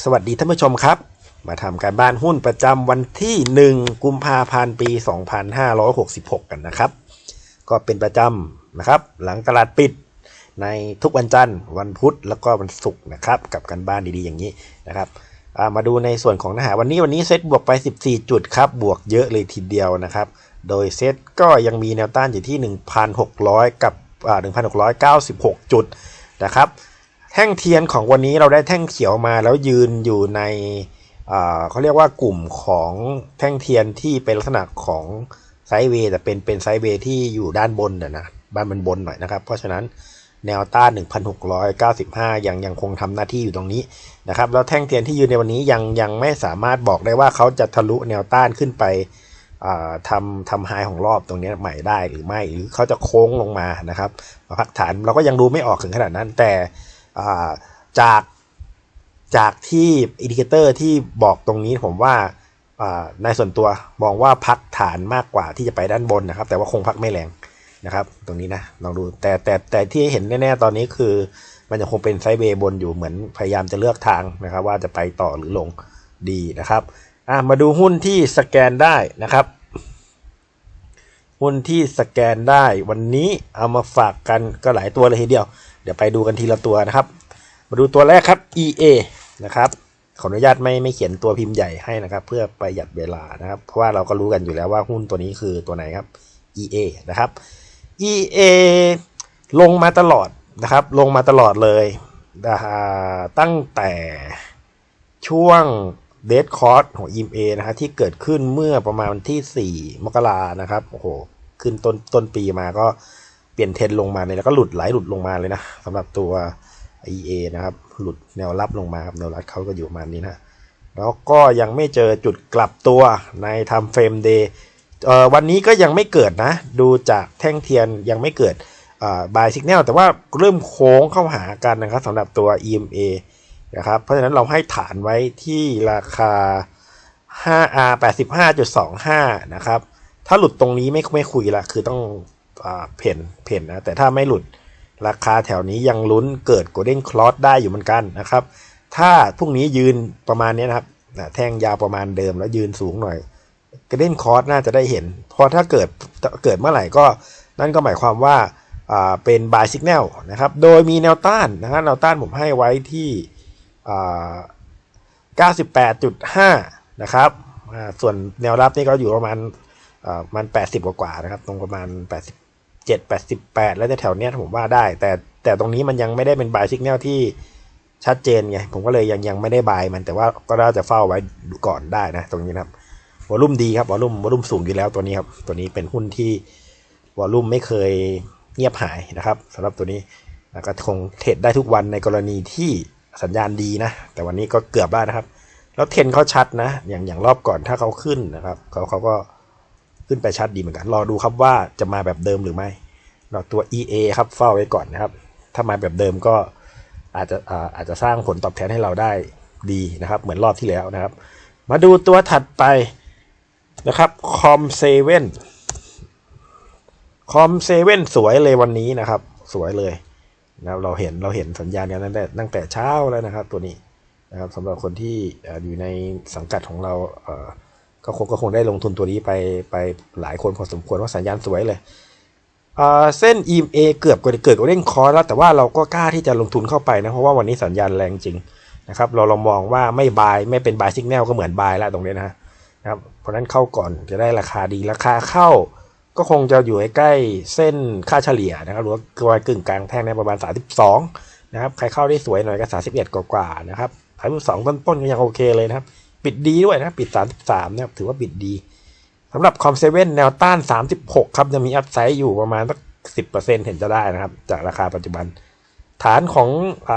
สวัสดีท่านผู้ชมครับ มาทำการบ้านหุ้นประจำวันที่ 1 กุมภาพันธ์ปี 2566 กันนะครับ ก็เป็นประจำนะครับ หลังตลาดปิดในทุกวันจันทร์ วันพุธแล้วก็วันศุกร์นะครับ กับการบ้านดีๆอย่างนี้นะครับามาดูในส่วนของเนื้อหาวันนี้วันนี้เซตบวกไป 14 จุดครับ บวกเยอะเลยทีเดียวนะครับ โดยเซตก็ยังมีแนวต้านอยู่ที่ 1,600 กับอ่า1,696 จุดนะครับ แท่งเทียนของวันนี้เราได้แท่งเขียวมาแล้วยืนอยู่ในเขาเรียกว่ากลุ่มของแท่งเทียนที่เป็นลักษณะของไซด์เวย์แต่เป็นเป็นไซด์เวย์ที่อยู่ด้านบนนะนะบ้านมันบนหน่อยนะครับ เพราะฉะนั้นแนวต้าน 1,695 ยังยังคงทำหน้าที่อยู่ตรงนี้นะครับ แล้วแท่งเทียนที่ยืนในวันนี้ยังยังไม่สามารถบอกได้ว่าเขาจะทะลุแนวต้านขึ้นไปทำทำไฮของรอบตรงนี้ใหม่ได้หรือไม่หรือเขาจะโค้งลงมานะครับพักฐานเราก็ยังดูไม่ออกถึงขนาดนั้นแต่ จากจากที่อินดิเคเตอร์ที่บอกตรงนี้ผมว่าในส่วนตัวมองว่าพักฐานมากกว่าที่จะไปด้านบนนะครับ แต่ว่าคงพักไม่แรงนะครับ ตรงนี้นะลองดูแต่แต่แต่ที่เห็นแน่ๆตอนนี้คือ มันยังคงเป็นไซเวย์บนอยู่เหมือนพยายามจะเลือกทางนะครับ ว่าจะไปต่อหรือลงดีนะครับมาดูหุ้นที่สแกนได้นะครับ หุ้นที่สแกนได้วันนี้เอามาฝากกันก็หลายตัวเลยทีเดียว เดี๋ยวไปดูกันทีละตัวนะครับ มาดูตัวแรกครับ EA นะครับ ขออนุญาตไม่ไม่เขียนตัวพิมพ์ใหญ่ให้นะครับ เพื่อประหยัดเวลานะครับ เพราะว่าเราก็รู้กันอยู่แล้วว่าหุ้นตัวนี้คือตัวไหนครับ EA นะครับ EA ลงมาตลอดนะครับ ลงมาตลอดเลยตั้งแต่ช่วงเด d คอร์สของ EMA นะฮะที่เกิดขึ้นเมื่อประมาณวันที่ 4 มกรานะครับโอ้โหขึ้นต้นต้นปีมาก็ เปลี่ยนเทรนลงมาเลยแล้วก็หลุดไหลหลุดลงมาเลยนะสำหรับตัว EA นะครับ หลุดแนวรับลงมาครับแนวรับเขาก็อยู่ประมาณนี้นะแล้วก็ยังไม่เจอจุดกลับตัวในทำเฟรมเดย์วันนี้ก็ยังไม่เกิดนะ ดูจากแท่งเทียนยังไม่เกิดบายสัญญาณแต่ว่าเริ่มโค้งเข้าหากันนะครับสำหรับตัว EMA นะครับ เพราะฉะนั้นเราให้ฐานไว้ที่ราคา 5R 85.25 นะครับ ถ้าหลุดตรงนี้ไม่ไม่คุยละ คือต้อง เพ่นเพ่นนะแต่ถ้าไม่หลุดราคาแถวนี้ยังลุ้นเกิด Golden Cross ได้อยู่เหมือนกันนะครับ ถ้าพรุ่งนี้ยืนประมาณนี้นะครับแท่งยาวประมาณเดิมแล้วยืนสูงหน่อย Golden Cross น่าจะได้เห็นพราะถ้าเกิดเกิดเมื่อไหร่ก็นั่นก็หมายความว่าเป็น buy signal นะครับ โดยมีแนวต้านนะครับแนวต้านผมให้ไว้ที่ 98.5 นะครับ ส่วนแนวรับนี่ก็อยู่ประมาณมัน 80 กว่าๆนะครับ ตรงประมาณ 80 87 88แปดแล้วแถวเนี้ยผมว่าได้ แต่แต่ตรงนี้มันยังไม่ได้เป็น buy signal ที่ชัดเจนไง ผมก็เลยยังยังไม่ได้ buy มันแต่ว่าก็น่าจะเฝ้าไว้ก่อนได้นะ ตรงนี้นะครับวอลุ่มดีครับวอลุ่มวอลุ่มสูงอยู่แล้วตัวนี้ครับ ตัวนี้เป็นหุ้นที่วอลุ่มไม่เคยเงียบหายนะครับสำหรับตัวนี้แล้วก็คงเทรดได้ทุกวันในกรณีที่สัญญาณดีนะ แต่วันนี้ก็เกือบได้นะครับ แล้วเทนเขาชัดนะ อย่างอย่างรอบก่อนถ้าเขาขึ้นนะครับเขาเขาก็ ขึ้นไปชัดดีเหมือนกัน รอดูครับว่าจะมาแบบเดิมหรือไม่เราตัว EA ครับเฝ้าไว้ก่อนนะครับ ถ้ามาแบบเดิมก็อาจจะอาจจะสร้างผลตอบแทนให้เราได้ดีนะครับ เหมือนรอบที่แล้วนะครับ มาดูตัวถัดไปนะครับคอมเซเว่นคอมเซเว่นสวยเลยวันนี้นะครับ สวยเลยนะครับเราเห็นเราเห็นสัญญาณกันตั้งแต่ตั้งแต่เช้าแล้วนะครับ ตัวนี้นะครับสำหรับคนที่อยู่ในสังกัดของเราเอ ก็คงก็คงได้ลงทุนตัวนี้ไปไปหลายคนพอสมควรว่าสัญญาณสวยเลยเส้น EMA เกือบเกิดเกิดเร่งคอร์แล้วแต่ว่าเราก็กล้าที่จะลงทุนเข้าไปนะเพราะว่าวันนี้สัญญาณแรงจริงนะครับเราลองมองว่าไม่บายไม่เป็นบายสิกแนลก็เหมือนบายแล้วตรงนี้นะนะครับเพราะนั้นเข้าก่อนจะได้ราคาดีราคาเข้า ก็คงจะอยู่ใกล้เส้นค่าเฉลี่ยนะครับหรือว่ากลกึ่งกลางแท่งในประมาณ 32นะครับใครเข้าได้สวยหน่อยก็31กว่าๆนะครับ32ต้นๆก็ยังโอเคเลยนะครับ ปิดดีด้วยนะ ปิด 33นะครับถือว่าปิดดีสำหรับคอมเซเว่นแนวต้าน 36 ครับจะมีอัพไซด์อยู่ประมาณสัก10%เห็นจะได้นะครับ จากราคาปัจจุบัน ฐานของอ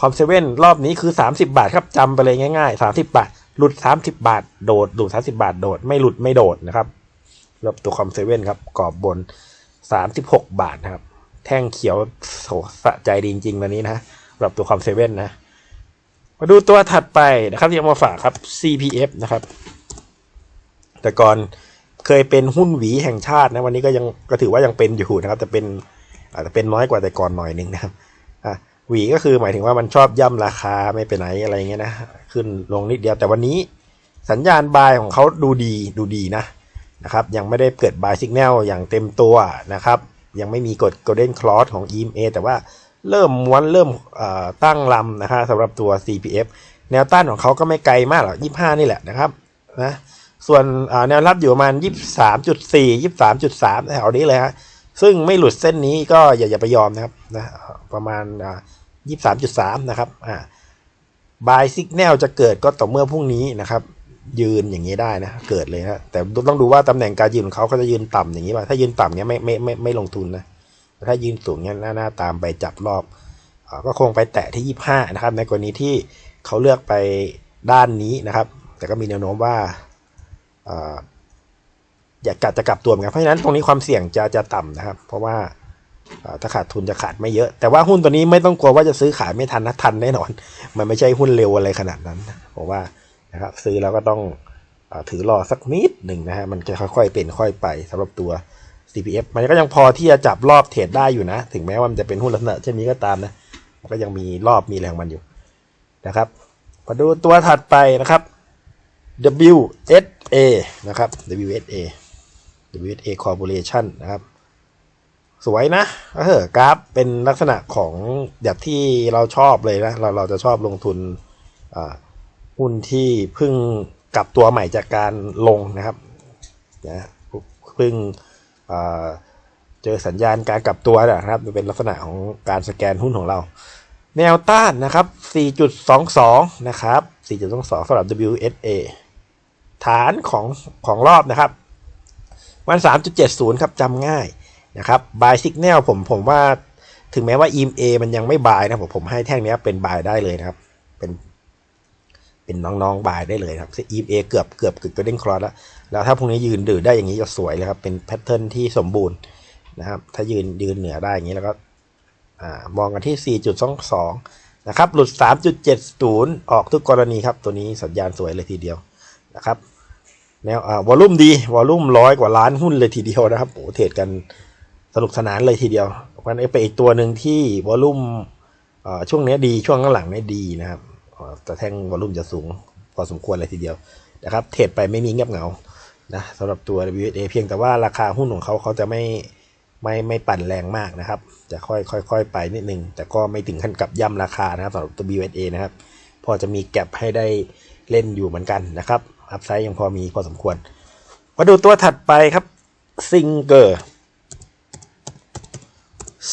คอมเซเว่นรอบนี้คือ 30 บาทครับจำไปเลยง่าย ๆ 30 บาท หลุด 30 บาท โดดหลุด30 บาทโดด ไม่หลุดไม่โดดนะครับรับตัวคอมเซเว่นครับกรอบบน 36 บาทนะครับ แท่งเขียวโหสะใจดีจริงๆวันนี้นะสำหรับตัวคอมเซเว่นนะ มาดูตัวถัดไปนะครับที่เอามาฝากครับ CPF นะครับ แต่ก่อนเคยเป็นหุ้นหวีแห่งชาตินะวันนี้ก็ยังก็ถือว่ายังเป็นอยู่นะครับ แต่เป็นอาจจะเป็นน้อยกว่าแต่ก่อนหน่อยนึงนะครับอะหวีก็คือหมายถึงว่ามันชอบย่ำราคาไม่ไปไหนอะไรเงี้ยนะขึ้นลงนิดเดียวแต่วันนี้สัญญาณบายของเขาดูดีดูดีนะนะครับ ยังไม่ได้เกิดบายสัญญาณอย่างเต็มตัวนะครับ ยังไม่มีกด golden cross ของ EMA แต่ว่าเริ่มม้วนเริ่มตั้งลำนะฮะสำหรับตัว CPF แนวต้านของเขาก็ไม่ไกลมากหรอก25 นี่แหละนะครับนะส่วนแนวรับอยู่ประมาณ 23.4 23.3แถวนี้เลยฮะซึ่งไม่หลุดเส้นนี้ก็อย่าอย่าไปยอมนะครับนะประมาณอ่า23.3 นะครับอ่าบายสิกแนลจะเกิดก็ต่อเมื่อพรุ่งนี้นะครับ ยืนอย่างนี้ได้นะ เกิดเลยนะแต่ต้องดูว่าตำแหน่งการยืนของเขาเขาจะยืนต่ำอย่างนี้ป่ะถ้ายืนต่ำเนี้ยไม่ไม่ไม่ไม่ลงทุนนะแต่ถ้ายืนสูงเนี้ยหน้าหน้าตามไปจับรอบอก็คงไปแตะที่ยี่ห้านะครับ ในกรณีที่เขาเลือกไปด้านนี้นะครับ แต่ก็มีแนวโน้มว่าอยากกลับจะกลับตัวเหมือนกันเพราะฉะนั้นตรงนี้ความเสี่ยงจะจะต่ำนะครับ เพราะว่าอ่าถ้าขาดทุนจะขาดไม่เยอะ แต่ว่าหุ้นตัวนี้ไม่ต้องกลัวว่าจะซื้อขายไม่ทันนะทันแน่นอน มันไม่ใช่หุ้นเร็วอะไรขนาดนั้นเพราะว่า นะครับซื้อแล้วก็ต้องอถือรอสักนิดหนึ่งนะฮะมันจะค่อยๆเป็นค่อยไปสำหรับตัว CPF มันก็ยังพอที่จะจับรอบเทรดได้อยู่นะ ถึงแม้ว่ามันจะเป็นหุ้นลักษณะเช่นนี้ก็ตามนะมันก็ยังมีรอบมีแรงมันอยู่นะครับมาดูตัวถัดไปนะครับ WSA นะครับ WSA WSA Corporation นะครับ สวยนะเออกราฟเป็นลักษณะของแบบที่เราชอบเลยนะ เราเราจะชอบลงทุนอ่า หุ้นที่เพิ่งกลับตัวใหม่จากการลงนะครับนะเพิ่งเจอสัญญาณการกลับตัวนะครับมันเป็นลักษณะของการสแกนหุ้นของเรา แนวต้านนะครับ 4.22 นะครับ 4.22สำหรับ WSA ฐานของของรอบนะครับ วัน 3.70 ครับจำง่ายนะครับ buy signal ผมผมว่าถึงแม้ว่า EMA มันยังไม่บายนะผมผมให้แท่งนี้เป็นบายได้เลยนะครับ เป็นน้องๆบายได้เลยครับ EMA เกือบเกือบเกือบก็เด้งคลอสแล้ว แล้วถ้าพรุ่งนี้ยืนดืดได้อย่างนี้จะสวยเลยครับ เป็นแพทเทิร์นที่สมบูรณ์นะครับ ถ้ายืนยืนเหนือได้อย่างนี้แล้วก็มองกันที่ 4.22 นะครับ หลุด 3.70 ออกทุกกรณีครับ ตัวนี้สัญญาณสวยเลยทีเดียวนะครับ แนววอลุ่มดี วอลุ่มร้อยกว่าล้านหุ้นเลยทีเดียวนะครับโอ้เทรดกันสนุกสนานเลยทีเดียวมันไปอีกตัวหนึ่งที่วอลุ่มช่วงนี้ดีช่วงข้างหลังนี่ดีนะครับ แต่แท่งวอลุ่มจะสูงพอสมควรเลยทีเดียวนะครับเทรดไปไม่มีเงียบเหงานะสำหรับตัว WSA เพียงแต่ว่าราคาหุ้นของเขาเขาจะไม่ไม่ไม่ปั่นแรงมากนะครับ จะค่อยค่อยค่อยไปนิดนึง แต่ก็ไม่ถึงขั้นกับย่ำราคานะครับสำหรับตัว WSA นะครับ พอจะมีแก็บให้ได้เล่นอยู่เหมือนกันนะครับ อัพไซด์ยังพอมีพอสมควร มาดูตัวถัดไปครับซิงเกอร์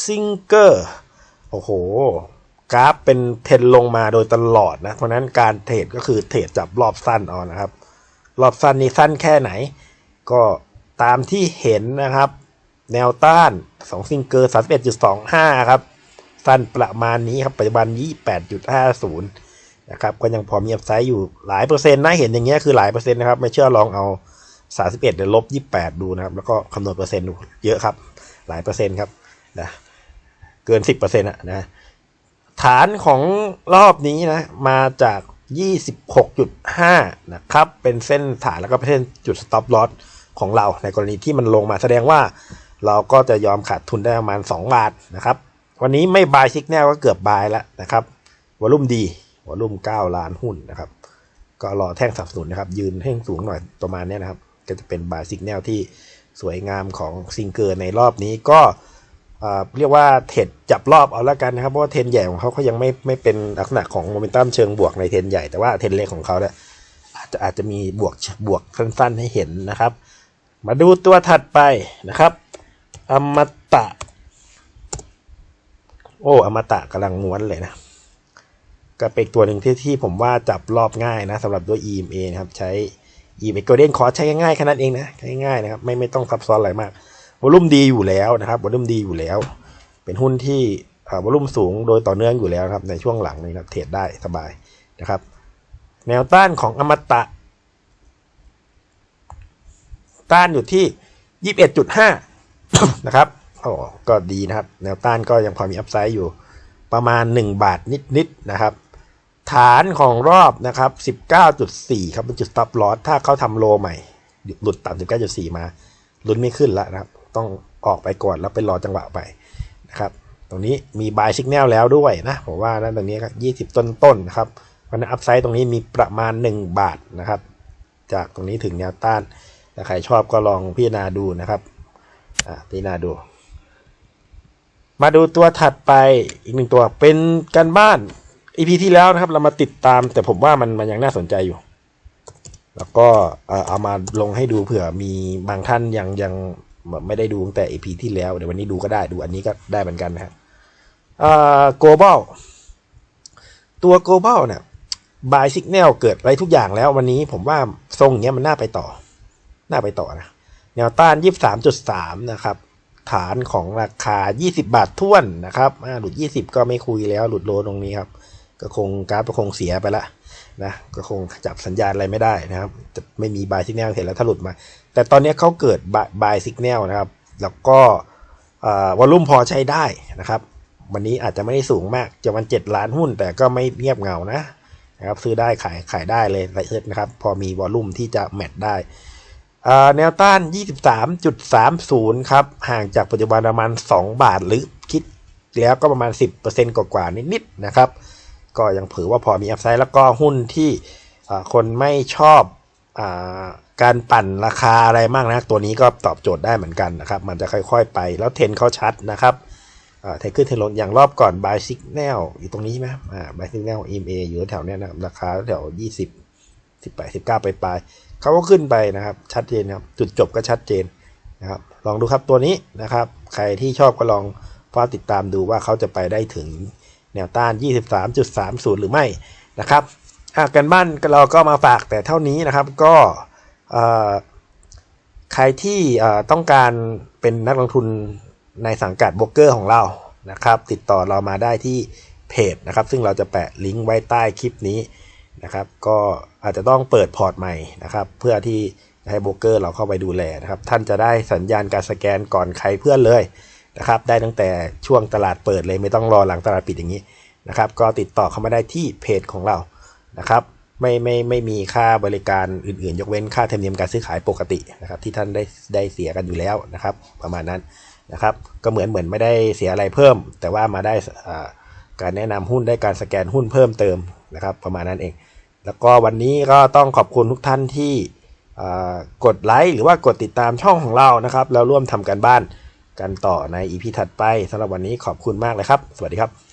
ซิงเกอร์โอ้โห กราฟเป็นเทรนลงมาโดยตลอดนะ เพราะนั้นการเทรดก็คือเทรดจับรอบสั้นเอานะครับ รอบสั้นนี้สั้นแค่ไหน ก็ตามที่เห็นนะครับ แนวต้าน2ซิงเกอร์31.25 ครับ สั้นประมาณนี้ครับ ปัจจุบัน 28.50 นะครับ ก็ยังพอมีอัพไซด์อยู่หลายเปอร์เซ็นต์นะ เห็นอย่างเงี้ยคือหลายเปอร์เซ็นต์นะครับ ไม่เชื่อลองเอา 31เดี๋ยวลบ 28 ดูนะครับ แล้วก็คำนวณเปอร์เซ็นต์ดูเยอะครับ หลายเปอร์เซ็นต์ครับนะ เกิน 10%อะนะ ฐานของรอบนี้นะ มาจาก 26.5 นะครับ เป็นเส้นฐานแล้วก็เป็นเส้นจุด stop loss ของเรา ในกรณีที่มันลงมาแสดงว่าเราก็จะยอมขาดทุนได้ประมาณ 2 บาทนะครับ วันนี้ไม่บายซิกแนลก็เกือบบายแล้วนะครับวอลุ่มดีวอลุ่ม 9 ล้านหุ้นนะครับ ก็รอแท่งสับสนุนนะครับ ยืนแท่งสูงหน่อยประมาณนี้นะครับ ก็จะเป็นบายซิกแนลที่สวยงามของซิงเกอร์ในรอบนี้ก็ เรียกว่าเทรดจับรอบเอาละกันนะครับเพราะว่าเทรนใหญ่ของเขาเขายังไม่ไม่เป็นลักษณะของโมเมนตัมเชิงบวกในเทรนใหญ่แต่ว่าเทรนเล็กของเขาเนี่ยอาจจะอาจจะมีบวกบวกสั้นๆให้เห็นนะครับ มาดูตัวถัดไปนะครับ อมตะ โอ้อมตะกำลังม้วนเลยนะก็เป็นตัวหนึ่งที่ที่ผมว่าจับรอบง่ายนะสำหรับตัว EMA นะครับ ใช้ EMA Golden Cross ใช้ง่ายๆแค่นั้นเองนะง่ายๆนะครับไม่ไม่ต้องซับซ้อนอะไรมาก วอลุ่มดีอยู่แล้วนะครับวอลุ่มดีอยู่แล้ว เป็นหุ้นที่วอลุ่มสูงโดยต่อเนื่องอยู่แล้วครับในช่วงหลังนี้ครับเทรดได้สบายนะครับ แนวต้านของอมตะ ต้านอยู่ที่21.5นะครับโอ้ก็ดีนะครับ แนวต้านก็ยังพอมีอัพไซด์อยู่ประมาณ 1 บาทนิดๆนะครับ ฐานของรอบนะครับ 19.4 ครับเป็นจุด stop loss ถ้าเขาทำโลใหม่ หลุดต่ำ19.4 มา ลุ้นไม่ขึ้นแล้วนะครับ ต้องออกไปก่อนแล้วไปรอจังหวะไปนะครับตรงนี้มี buy signal แล้วด้วยนะผมว่านั้นตรงนี้ครับยี่สิบต้นๆนนะครับเพราะนั้นอัพไซด์ตรงนี้มีประมาณ 1 บาทนะครับ จากตรงนี้ถึงแนวต้านถ้าใครชอบก็ลองพิจารณาดูนะครับพิจารณาดู มาดูตัวถัดไปอีกหนึ่งตัวเป็นการบ้าน EP ที่แล้วนะครับ เรามาติดตาม แต่ผมว่ามันมันยังน่าสนใจอยู่ แล้วก็เอ่อเอามาลงให้ดูเผื่อมีบางท่านยังยัง ไม่ได้ดูตั้งแต่ EP ที่แล้วเดี๋ยววันนี้ดูก็ได้ดูอันนี้ก็ได้เหมือนกันนะครับเอ่อ global ตัว global เนี่ย buy signal เกิดอะไรทุกอย่างแล้ววันนี้ผมว่าทรงเงี้ยมันน่าไปต่อ น่าไปต่อนะแนวต้าน 23.3 นะครับ ฐานของราคา 20 บาทท้วนนะครับหลุด 20 ก็ไม่คุยแล้วหลุดโลตรงนี้ครับ ก็คงกราฟก็คงเสียไปละนะก็คงจับสัญญาณอะไรไม่ได้นะครับ จะไม่มีบายสิกแนลเห็นแล้วถ้าหลุดมา แต่ตอนนี้เขาเกิดบายสิกแนลนะครับ แล้วก็วอลลุ่มพอใช้ได้นะครับ วันนี้อาจจะไม่ได้สูงมากจะมัน 7 ล้านหุ้น แต่ก็ไม่เงียบเงานะนะครับซื้อได้ขายขายได้เลยไรเอิร์นะครับ พอมีวอลลุ่มที่จะแมทได้แนวต้าน 23.30 ครับ ห่างจากปัจจุบันประมาณ 2 บาทหรือคิดแล้วก็ประมาณ 10%กว่าๆนิดๆนะครับ ก็ยังถือว่าพอมีอัพไซด์แล้วก็หุ้นที่คนไม่ชอบอ การปั่นราคาอะไรมากนะตัวนี้ก็ตอบโจทย์ได้เหมือนกันนะครับ มันจะค่อยๆไปแล้วเทนเขาชัดนะครับอ่าเทนขึ้นเทนลงอย่างรอบก่อน buy signal อยู่ตรงนี้ใช่ไหมอ่า buy signal EMA อยู่แถวเนี้ยนะราคาแถว 20 18 19 ไปปลายเขาก็ขึ้นไปนะครับ ชัดเจนครับ จุดจบก็ชัดเจนนะครับ ลองดูครับตัวนี้นะครับ ใครที่ชอบก็ลองเฝ้าติดตามดูว่าเขาจะไปได้ถึงแนวต้าน 23.30 หรือไม่นะครับอะกันบ้านเราก็มาฝากแต่เท่านี้นะครับก็ ใครที่ต้องการเป็นนักลงทุนในสังกัดโบรกเกอร์ของเรานะครับ ติดต่อเรามาได้ที่เพจนะครับ ซึ่งเราจะแปะลิงก์ไว้ใต้คลิปนี้นะครับ ก็อาจจะต้องเปิดพอร์ตใหม่นะครับ เพื่อที่ให้โบรกเกอร์เราเข้าไปดูแลนะครับ ท่านจะได้สัญญาณการสแกนก่อนใครเพื่อนเลยนะครับ ได้ตั้งแต่ช่วงตลาดเปิดเลยไม่ต้องรอหลังตลาดปิดอย่างนี้นะครับ ก็ติดต่อเข้ามาได้ที่เพจของเรานะครับ ไม่ไม่ไม่มีค่าบริการอื่นๆ ยกเว้นค่าธรรมเนียมการซื้อขายปกตินะครับที่ท่านได้ได้เสียกันอยู่แล้วนะครับ ประมาณนั้นนะครับ ก็เหมือนเหมือนไม่ได้เสียอะไรเพิ่ม แต่ว่ามาได้การแนะนำหุ้นได้การสแกนหุ้นเพิ่มเติมนะครับ ประมาณนั้นเอง แล้วก็วันนี้ก็ต้องขอบคุณทุกท่านที่กดไลค์หรือว่ากดติดตามช่องของเรานะครับแล้วร่วมทำกันบ้านกันต่อในอีพีถัดไปสำหรับวันนี้ขอบคุณมากเลยครับ สวัสดีครับ